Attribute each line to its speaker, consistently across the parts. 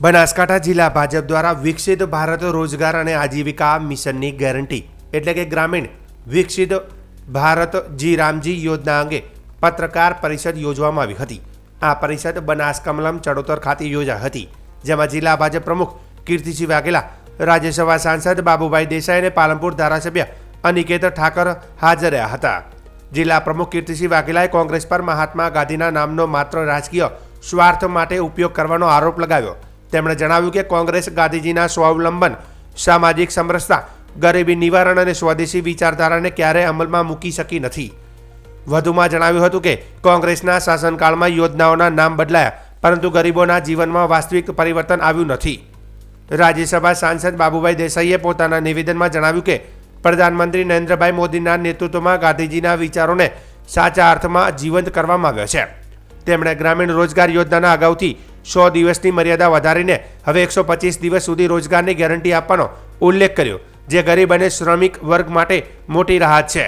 Speaker 1: બનાસકાંઠા જિલ્લા ભાજપ દ્વારા વિકસિત ભારત રોજગાર અને આજીવિકા મિશનની ગેરંટી એટલે કે ગ્રામીણ વિકસિત ભારત જી રામજી યોજના અંગે પત્રકાર પરિષદ યોજવામાં આવી હતી. આ પરિષદ બનાસકમલમ ચડોતર ખાતે યોજાઈ હતી, જેમાં જિલ્લા ભાજપ પ્રમુખ કીર્તિસિંહ વાઘેલા, રાજ્યસભા સાંસદ બાબુભાઈ દેસાઈ અને પાલનપુર ધારાસભ્ય અનિકેત ઠાકર હાજર રહ્યા હતા. જિલ્લા પ્રમુખ કીર્તિસિંહ વાઘેલાએ કોંગ્રેસ પર મહાત્મા ગાંધીના નામનો માત્ર રાજકીય સ્વાર્થ માટે ઉપયોગ કરવાનો આરોપ લગાવ્યો. તેમણે જણાવ્યું કે કોંગ્રેસ ગાંધીજીના સ્વાવલંબન, સામાજિક સમરસતા, ગરીબી નિવારણ અને સ્વદેશી વિચારધારાને ક્યારેય અમલમાં મૂકી શકી નથી. વધુમાં જણાવ્યું હતું કે કોંગ્રેસના શાસનકાળમાં યોજનાઓના નામ બદલાયા, પરંતુ ગરીબોના જીવનમાં વાસ્તવિક પરિવર્તન આવ્યું નથી. રાજ્યસભા સાંસદ બાબુભાઈ દેસાઈએ પોતાના નિવેદનમાં જણાવ્યું કે પ્રધાનમંત્રી નરેન્દ્રભાઈ મોદીના નેતૃત્વમાં ગાંધીજીના વિચારોને સાચા અર્થમાં જીવંત કરવામાં આવ્યા છે. તેમણે ગ્રામીણ રોજગાર યોજનાના અગાઉથી સો દિવસની મર્યાદા વધારીને હવે એકસો પચીસ દિવસ સુધી રોજગારની ગેરંટી આપવાનો ઉલ્લેખ કર્યો, જે ગરીબ અને શ્રમિક વર્ગ માટે મોટી રાહત છે.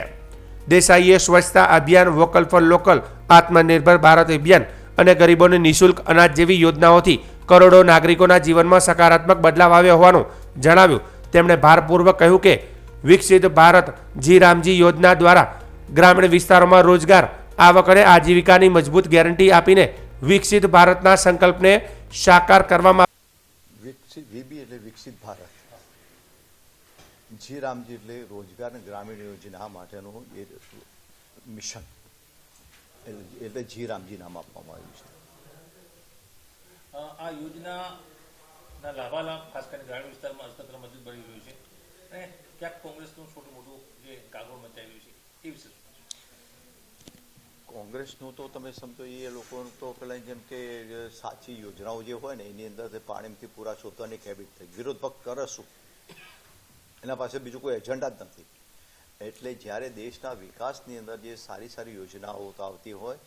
Speaker 1: દેસાઈએ સ્વચ્છતા અભિયાન, વોકલ ફોર લોકલ, આત્મનિર્ભર ભારત અભિયાન અને ગરીબોને નિઃશુલ્ક અનાજ જેવી યોજનાઓથી કરોડો નાગરિકોના જીવનમાં સકારાત્મક બદલાવ આવ્યો હોવાનું જણાવ્યું. તેમણે ભારપૂર્વક કહ્યું કે, વિકસિત ભારત જી રામજી યોજના દ્વારા ગ્રામીણ વિસ્તારોમાં રોજગાર, આવક અને આજીવિકાની મજબૂત ગેરંટી આપીને વિકસિત ભારતના સંકલ્પને સાકાર કરવામાં
Speaker 2: વિકસિત વીબી એટલે વિકસિત ભારત. જી રામજી એટલે રોજગાર અને ગ્રામીણ યોજના માટેનું એ મિશન. એટલે જી રામજી નામ આપવામાં આવ્યું છે.
Speaker 3: આ આ યોજનાના લાભાલાભ ખાસ કરીને ગ્રામીણ વિસ્તારમાં અર્થતંત્ર મજબૂત બની રહ્યું છે. અને ક્યાંક કોંગ્રેસનું છોટું મોટું જે કાગળ મચાવી રહ્યું છે એ વિશે?
Speaker 2: કોંગ્રેસનું તો તમે સમજો એ લોકોનું તો પેલા જેમ કે સાચી યોજનાઓ જે હોય ને, એની અંદર પાણીમાંથી પૂરા શોધવાની હેબિટ થઈ. વિરોધ ભક્ત કરે શું? એના પાસે બીજું કોઈ એજન્ડા જ નથી. એટલે જ્યારે દેશના વિકાસની અંદર જે સારી સારી યોજનાઓ આવતી હોય,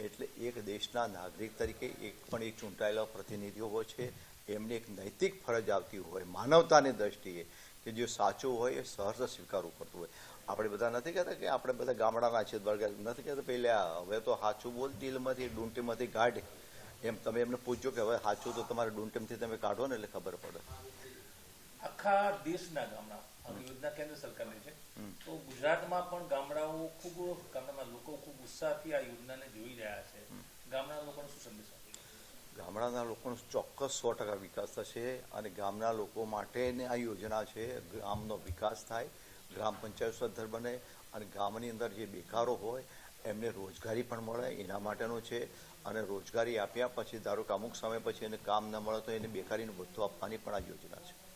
Speaker 2: એટલે એક દેશના નાગરિક તરીકે એક પણ એક ચૂંટાયેલા પ્રતિનિધિઓ હોય છે, એમને એક નૈતિક ફરજ આવતી હોય, માનવતાની દ્રષ્ટિએ, કે જે સાચું હોય એ સહર્ષ સ્વીકારવું પડતું હોય. આપણે બધા નથી કહેતા કે આપણે બધા ગામડાના છે વર્ગ નથી કહેતા. પહેલા હવે તો હાચું બોલ દિલમાંથી ડુંટીમાંથી કાઢે. એમ તમે એમને પૂછજો કે હવે સાચું તો તમારે ડુંટીમથી તમે કાઢો ને એટલે ખબર પડે.
Speaker 3: આખા દેશના ગામડા આ યોજના કેન્દ્ર સરકારની છે. તો ગુજરાતમાં પણ ગામડાઓ ખૂબ ગામડાના લોકો ખૂબ ઉત્સાહથી આ યોજનાને જોઈ રહ્યા છે. ગામડાના લોકોને શું સંદેશ
Speaker 2: ગામડાના લોકોનો ચોક્કસ સો ટકા વિકાસ થશે અને ગામના લોકો માટેની આ યોજના છે ગામનો વિકાસ થાય. ગ્રામ પંચાયત સદ્ધર બને અને ગામની અંદર જે બેકારો હોય, એમને રોજગારી પણ મળે, એના માટેનું છે. અને રોજગારી આપ્યા પછી, ધારો કે અમુક સમય પછી એને કામ ન મળે, તો એને બેકારીનું ભથ્થું આપવાની પણ આ યોજના છે.